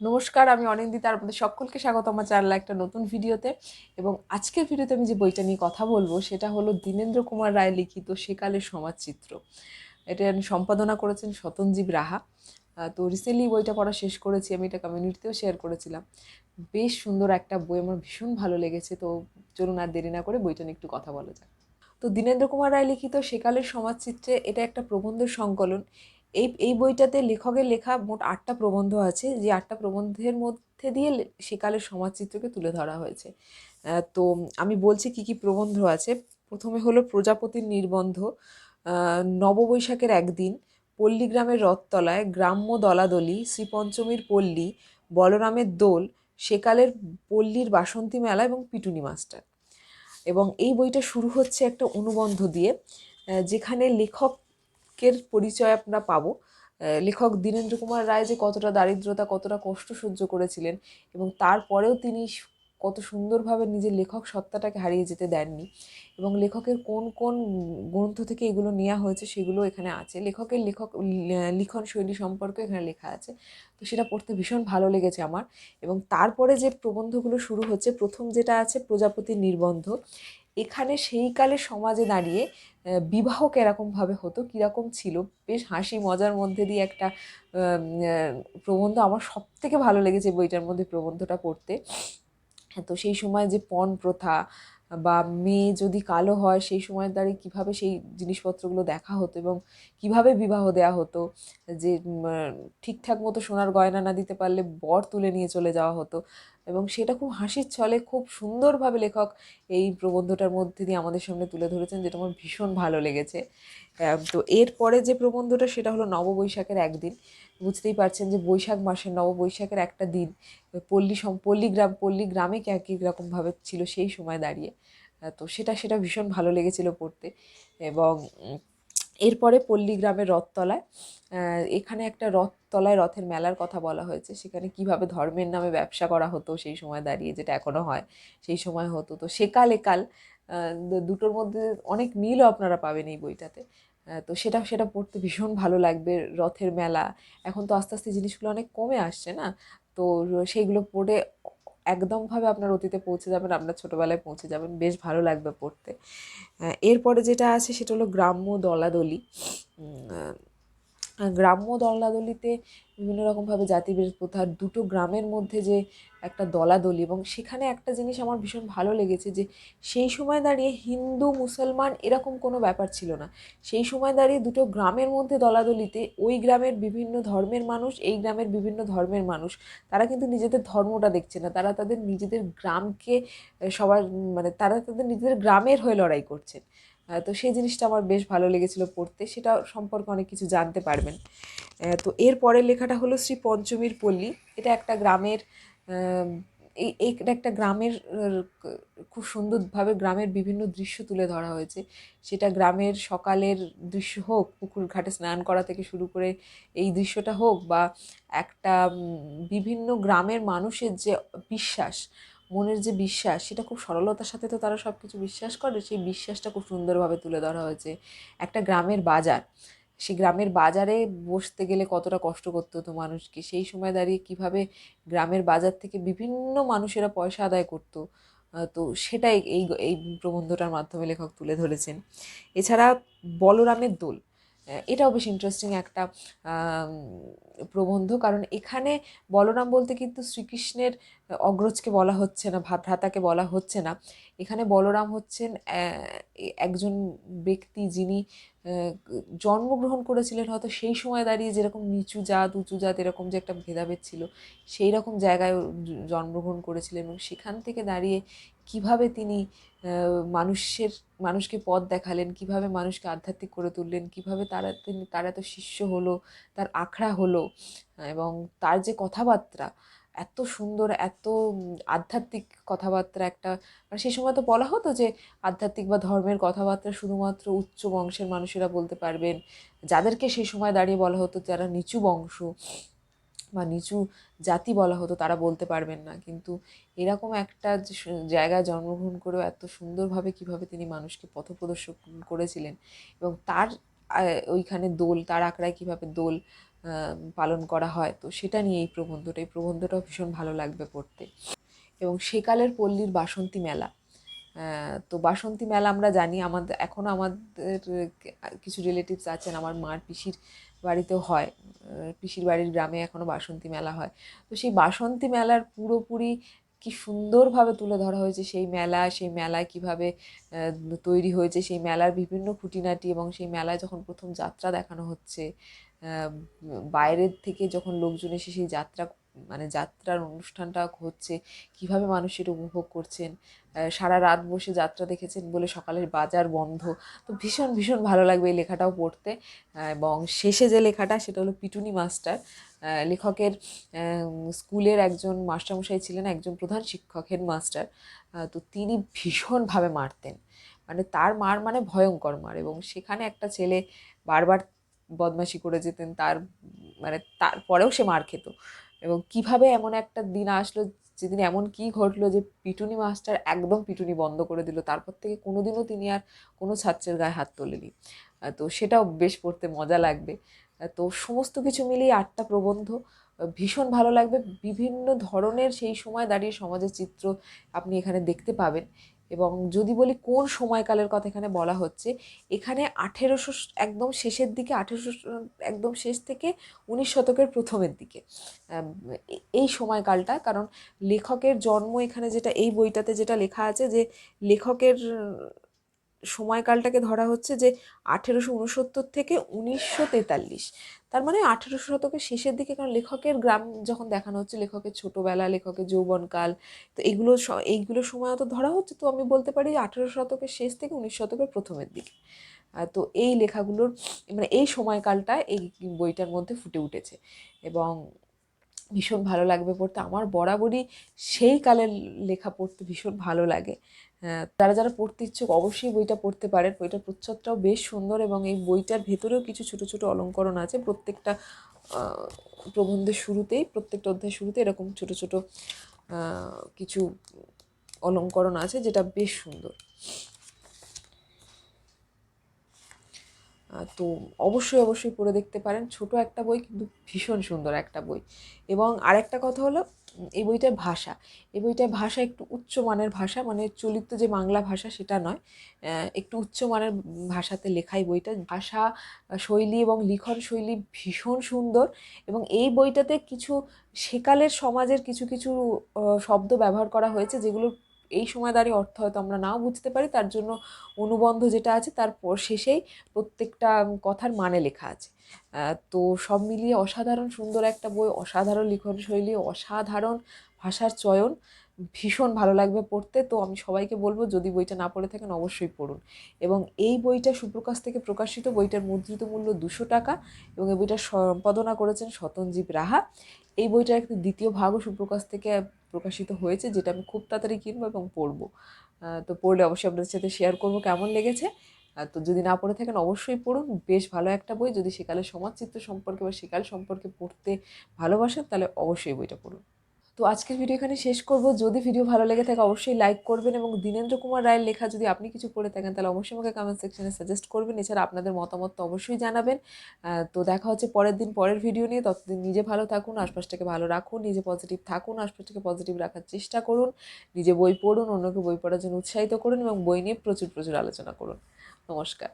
নমস্কার, আমি অনিন্দিতা আপনাদের সকলকে স্বাগত আমার চ্যানেলে একটা নতুন ভিডিওতে। এবং আজকের ভিডিওতে আমি যে বইটা নিয়ে কথা বলব, সেটা হলো দীনেন্দ্র কুমার রায় লিখিত সেকালের সমাজচিত্র। এটা সম্পাদনা করেছেন শতঞ্জীব রাহা। তো রিসেন্টলি বইটা পড়া শেষ করেছি, আমি এটা কমিউনিটিতেও শেয়ার করেছিলাম। বেশ সুন্দর একটা বই, আমার ভীষণ ভালো লেগেছে। তো চলুন আর দেরি না করে বইটা নিয়ে একটু কথা বলা যাক। তো দীনেন্দ্র কুমার রায় লিখিত সেকালের সমাজচিত্রে এটা একটা প্রবন্ধের সংকলন। এই এই বইটাতে লেখকের লেখা মোট আটটা প্রবন্ধ আছে। যে আটটা প্রবন্ধের মধ্যে দিয়ে সেকালের সমাজচিত্রকে তুলে ধরা হয়েছে। তো আমি বলছি কি কি প্রবন্ধ আছে। প্রথমে হলো প্রজাপতির নির্বন্ধ নববৈশাখের একদিন, পল্লীগ্রামের রথতলায় গ্রাম্য দলাদলি, শ্রীপঞ্চমীর পল্লী, বলরামের দোল, সেকালের পল্লীর বাসন্তী মেলা এবং পিটুনি মাস্টার। এবং এই বইটা শুরু হচ্ছে একটা অনুবন্ধ দিয়ে যেখানে যেখানে লেখকের পরিচয় আমরা পাবো। লেখক দীনেন্দ্র কুমার রায় যে কতটা দারিদ্রতা, কতটা কষ্ট সহ্য করেছিলেন এবং তারপরেও তিনি কত সুন্দরভাবে নিজের লেখক সত্তাটাকে হারিয়ে যেতে দেননি এবং লেখকের কোন কোন গ্রন্থ থেকে এগুলো নেওয়া হয়েছে সেগুলো এখানে আছে। লেখকের লেখক লিখন শৈলী সম্পর্কে এখানে লেখা আছে। তো সেটা পড়তে ভীষণ ভালো লেগেছে আমার এবং তারপরে যে প্রবন্ধগুলো শুরু হচ্ছে, প্রথম যেটা আছে প্রজাপতির নির্বন্ধ। এখানে সেই কালে সমাজে দাঁড়িয়ে বিবাহ কিরকমভাবে হতো কীরকম ছিল? বেশ হাসি মজার মধ্যে দিয়ে একটা প্রবন্ধ আমার সব থেকে ভালো লেগেছে বইটার মধ্যে প্রবন্ধটা পড়তে। হ্যাঁ, তো সেই সময় যে পণ প্রথা বা মেয়ে যদি কালো হয় সেই সময় দাঁড়িয়ে কীভাবে সেই জিনিসপত্রগুলো দেখা হতো এবং কীভাবে বিবাহ দেওয়া হতো? যে ঠিকঠাক মতো সোনার গয়না না দিতে পারলে বর তুলে নিয়ে চলে যাওয়া হতো। এবং সেটা খুব হাসির ছলে খুব সুন্দরভাবে লেখক এই প্রবন্ধটার মধ্যে দিয়ে আমাদের সামনে তুলে ধরেছেন, যেটা আমার ভীষণ ভালো লেগেছে। তো এরপরে যে প্রবন্ধটা, সেটা হলো নববৈশাখের একদিন। বুঝতেই পারছেন যে বৈশাখ মাসের নববৈশাখের একটা দিন, পল্লী সম পল্লী গ্রাম পল্লী গ্রামে কে রকমভাবে ছিল সেই সময় দাঁড়িয়ে। তো সেটা সেটা ভীষণ ভালো লেগেছিল পড়তে এবং এরপরে পল্লী গ্রামের রথতলায় এখানে একটা রথতলায় রথের মেলার কথা বলা হয়েছে। সেখানে কীভাবে ধর্মের নামে ব্যবসা করা হতো সেই সময় দাঁড়িয়ে, যেটা এখনও হয়, সেই সময় হতো। তো সেকাল একাল দুটোর মধ্যে অনেক মিলও আপনারা পাবেন এই বইটাতে। তো সেটা সেটা পড়তে ভীষণ ভালো লাগবে রথের মেলা। এখন তো আস্তে আস্তে জিনিসগুলো অনেক কমে আসছে না? তো সেইগুলো পড়ে একদমভাবে আপনার অতীতে পৌঁছে যাবেন, আপনার ছোটোবেলায় পৌঁছে যাবেন, বেশ ভালো লাগবে পড়তে। এরপরে যেটা আছে সেটা হলো গ্রাম্য দলাদলি। গ্রাম্য দলাদলিতে বিভিন্ন রকমভাবে জাতিভেদ প্রথার দুটো গ্রামের মধ্যে যে একটা দলাদলি এবং সেখানে একটা জিনিস আমার ভীষণ ভালো লেগেছে যে সেই সময় দাঁড়িয়ে হিন্দু, মুসলমান এরকম কোনো ব্যাপার ছিল না। সেই সময় দাঁড়িয়ে দুটো গ্রামের মধ্যে দলাদলিতে ওই গ্রামের বিভিন্ন ধর্মের মানুষ, এই গ্রামের বিভিন্ন ধর্মের মানুষ। তারা কিন্তু নিজেদের ধর্মটা দেখছে না। তারা তাদের নিজেদের গ্রামকে সবার মানে তারা তাদের নিজেদের গ্রামের হয়ে লড়াই করছেন। তো সেই জিনিসটা আমার বেশ ভালো লেগেছিল পড়তে। সেটা সম্পর্কে অনেক কিছু জানতে পারবেন। তো এর পরের লেখাটা হলো শ্রী পঞ্চমীর পল্লী। এটা একটা গ্রামের এই এই একটা গ্রামের খুব সুন্দরভাবে গ্রামের বিভিন্ন দৃশ্য তুলে ধরা হয়েছে। সেটা গ্রামের সকালের দৃশ্য হোক, পুকুর ঘাটে স্নান করা থেকে শুরু করে এই দৃশ্যটা হোক বা একটা বিভিন্ন গ্রামের মানুষের যে বিশ্বাস মনের যে বিশ্বাস, সেটা খুব সরলতার সাথে তো তারা সব কিছু বিশ্বাস করে, সেই বিশ্বাসটা খুব সুন্দরভাবে তুলে ধরা হয়েছে। একটা গ্রামের বাজার, সেই গ্রামের বাজারে বসতে গেলে কতটা কষ্ট করতে হতো মানুষকে। সেই সময় দাঁড়িয়ে কীভাবে গ্রামের বাজার থেকে বিভিন্ন মানুষেরা পয়সা আদায় করতো তো সেটাই এই এই প্রবন্ধটার মাধ্যমে লেখক তুলে ধরেছেন। এছাড়া বলরামের দোল এটাও বেশ ইন্টারেস্টিং একটা প্রবন্ধ। কারণ এখানে বলরাম বলতে কিন্তু শ্রীকৃষ্ণের অগ্রজকে বলা হচ্ছে না ভ্রাতাকে বলা হচ্ছে না। এখানে বলরাম হচ্ছেন একজন ব্যক্তি যিনি জন্মগ্রহণ করেছিলেন হয়তো সেই সময় দাঁড়িয়ে যেরকম নিচু জাত, উঁচু জাত এরকম যে একটা ভেদাভেদ ছিল, সেই রকম জায়গায় জন্মগ্রহণ করেছিলেন এবং সেখান থেকে দাঁড়িয়ে কীভাবে তিনি মানুষের, মানুষকে পথ দেখালেন, কীভাবে মানুষকে আধ্যাত্মিক করে তুললেন, কীভাবে তারা তিনি, তার এত শিষ্য হলো, তার আখড়া হলো, এবং তার যে কথাবার্তা এত সুন্দর, এত আধ্যাত্মিক কথাবার্তা একটা মানে সেই সময় তো বলা হতো যে আধ্যাত্মিক বা ধর্মের কথাবার্তা শুধুমাত্র উচ্চ বংশের মানুষেরা বলতে পারবেন। যাদেরকে সেই সময় দাঁড়িয়ে বলা হতো যারা নিচু বংশ বা নিচু জাতি বলা হতো তারা বলতে পারবেন না। কিন্তু এরকম একটা জায়গায় জন্মগ্রহণ করেও এত সুন্দরভাবে কীভাবে তিনি মানুষকে পথপ্রদর্শন করেছিলেন এবং তার ওইখানে দোল, তার আঁকড়ায় কীভাবে দোল পালন করা হয়। তো সেটা নিয়ে এই প্রবন্ধটা, এই প্রবন্ধটাও ভীষণ ভালো লাগবে পড়তে। এবং সেকালের পল্লীর বাসন্তী মেলা। তো বাসন্তী মেলা আমরা জানি, আমাদের এখনও আমাদের কিছু রিলেটিভস আছেন, আমার মার পিসির বাড়িতেও হয়। পিসির বাড়ির গ্রামে এখনও বাসন্তী মেলা হয়। তো সেই বাসন্তী মেলার পুরোপুরি কি সুন্দরভাবে তুলে ধরা হয়েছে সেই মেলা, সেই মেলায় কীভাবে তৈরি হয়েছে সেই মেলার বিভিন্ন খুঁটিনাটি এবং সেই মেলায় যখন প্রথম যাত্রা দেখানো হচ্ছে বাইরের থেকে যখন লোকজন এসে সেই যাত্রা মানে যাত্রার অনুষ্ঠানটা হচ্ছে, কীভাবে মানুষ এটা উপভোগ করছেন সারা রাত বসে যাত্রা দেখেছেন বলে সকালের বাজার বন্ধ, তো ভীষণ ভীষণ ভালো লাগবে এই লেখাটাও পড়তে। এবং শেষে যে লেখাটা, সেটা হলো পিটুনি মাস্টার। লেখকের স্কুলের একজন মাস্টারমশাই ছিলেন, একজন প্রধান শিক্ষক হেডমাস্টার তো তিনি ভীষণভাবে মারতেন। মানে তার মার মানে ভয়ঙ্কর মার। এবং সেখানে একটা ছেলে বারবার বদমাশি করে যেতেন, তার মানে তারপরেও সে মার খেত। এবং কীভাবে এমন একটা দিন আসলো, যেদিন এমন কি ঘটলো যে পিটুনি মাস্টার একদম পিটুনি বন্ধ করে দিল, তারপর থেকে কোনোদিনও তিনি আর কোনো ছাত্রের গায়ে হাত তোলেনি। তো সেটাও বেশ পড়তে মজা লাগবে। তো সমস্ত কিছু মিলিয়ে আটটা প্রবন্ধ ভীষণ ভালো লাগবে। বিভিন্ন ধরনের সেই সময় দাঁড়িয়ে সমাজের চিত্র আপনি এখানে দেখতে পাবেন। এবং যদি বলি কোন সময়কালের কথা এখানে বলা হচ্ছে, এখানে আঠেরোশো একদম শেষের দিকে, আঠেরোশো একদম শেষ থেকে উনিশ শতকের প্রথমের দিকে। এই সময়কালটা, কারণ লেখকের জন্ম এখানে যেটা, এই বইটাতে যেটা লেখা আছে যে লেখকের সময়কালটাকে ধরা হচ্ছে যে আঠেরোশো উনসত্তর থেকে উনিশশো তেতাল্লিশ। তার মানে আঠেরোশো শতকের শেষের দিকে কারণ লেখকের গ্রাম যখন দেখানো হচ্ছে, লেখকের ছোটোবেলা, লেখকের যৌবনকাল, তো এগুলো এইগুলো সময় তো ধরা হচ্ছে, তো আমি বলতে পারি আঠেরো শতকের শেষ থেকে উনিশ শতকের প্রথমের দিকে। তো এই লেখাগুলোর মানে এই সময়কালটা এই বইটার মধ্যে ফুটে উঠেছে। এবং ভীষণ ভালো লাগবে পড়তে। আমার বরাবরই সেই কালের লেখা পড়তে ভীষণ ভালো লাগে। যারা যারা পড়তে ইচ্ছুক অবশ্যই বইটা পড়তে পারেন। বইটার প্রচ্ছদটাও বেশ সুন্দর এবং এই বইটার ভেতরেও কিছু ছোট ছোট অলঙ্করণ আছে। প্রত্যেকটা প্রবন্ধের শুরুতেই, প্রত্যেকটা অধ্যায়ের শুরুতে এরকম ছোট ছোট কিছু অলঙ্করণ আছে যেটা বেশ সুন্দর। তো অবশ্যই অবশ্যই পড়ে দেখতে পারেন। ছোট একটা বই কিন্তু ভীষণ সুন্দর একটা বই। এবং আরেকটা কথা হলো এই বইটার ভাষা। এই বইটার ভাষা একটু উচ্চমানের ভাষা মানে চলিত যে বাংলা ভাষা সেটা নয়। একটু উচ্চমানের ভাষাতে লেখা এই বইটা। ভাষা শৈলী এবং লিখন শৈলী ভীষণ সুন্দর। এবং এই বইটাতে কিছু সেকালের সমাজের কিছু কিছু শব্দ ব্যবহার করা হয়েছে যেগুলো এই সময় দাঁড়িয়ে অর্থ হয়তো আমরা নাও বুঝতে পারি, তার জন্য অনুবন্ধ যেটা আছে তার শেষেই প্রত্যেকটা কথার মানে লেখা আছে। তো সব মিলিয়ে অসাধারণ, সুন্দর একটা বই, অসাধারণ লিখন শৈলী, অসাধারণ ভাষার চয়ন, ভীষণ ভালো লাগবে পড়তে। তো আমি সবাইকে বলব, যদি বইটা না পড়ে থাকেন অবশ্যই পড়ুন। এবং এই বইটা সুপ্রকাশ থেকে প্রকাশিত, বইটার মুদ্রিত মূল্য দুশো টাকা এবং এই বইটা সম্পাদনা করেছেন শতনজীব রাহা। এই বইটার একটা দ্বিতীয় ভাগও সুপ্রকাশ থেকে প্রকাশিত হয়েছে, যেটা আমি খুব তাড়াতাড়ি কিনবো এবং পড়ব। তো পড়লে অবশ্যই আপনাদের সাথে শেয়ার করব কেমন লেগেছে। তো যদি না পড়ে থাকেন অবশ্যই পড়ুন। বেশ ভালো একটা বই। যদি সেকালের সমাজচিত্র সম্পর্কে বা সেকাল সম্পর্কে পড়তে ভালোবাসেন, তাহলে অবশ্যই বইটা পড়ুন। তো আজকের ভিডিও এখানে শেষ করব। যদি ভিডিও ভালো লেগে থাকে, অবশ্যই লাইক করবেন এবং দীনেন্দ্র কুমার রায়ের লেখা যদি আপনি কিছু পড়ে থাকেন, তাহলে অবশ্যই আমাকে কমেন্ট সেকশনে সাজেস্ট করবেন। এছাড়া আপনাদের মতামত তো অবশ্যই জানাবেন। তো দেখা হচ্ছে পরের দিন পরের ভিডিও নিয়ে। ততদিন নিজে ভালো থাকুন, আশপাশটাকে ভালো রাখুন, নিজে পজিটিভ থাকুন, আশপাশটাকে পজিটিভ রাখার চেষ্টা করুন, নিজে বই পড়ুন, অন্যকে বই পড়ার জন্য উৎসাহিত করুন এবং বই নিয়ে প্রচুর প্রচুর আলোচনা করুন। নমস্কার।